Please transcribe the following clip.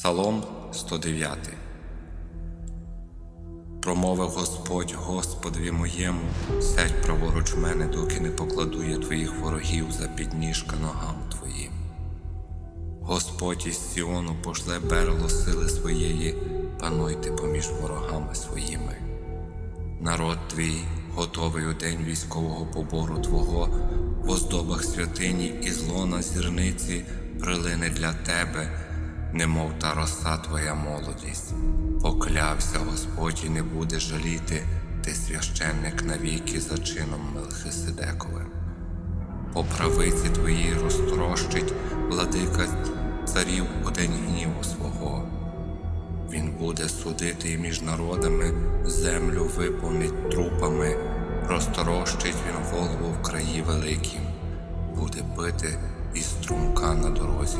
Псалом 109 Промовив Господь Господові моєму, сядь праворуч мене, доки не покладу я твоїх ворогів за підніжка ногам твоїм. Господь із Сіону пошле берло сили своєї, пануйте поміж ворогами своїми. Народ твій, готовий у день військового побору Твого, в оздобах святині і злона зірниці прилине для тебе, немов та роса твоя молодість. Поклявся Господь і не буде жаліти, ти священник навіки за чином Мелхиседековим. По правиці твоїй розтрощить владика царів у день гніву свого. Він буде судити між народами, землю виповнить трупами, розторощить він голову в краї великім, буде бити із струмка на дорозі.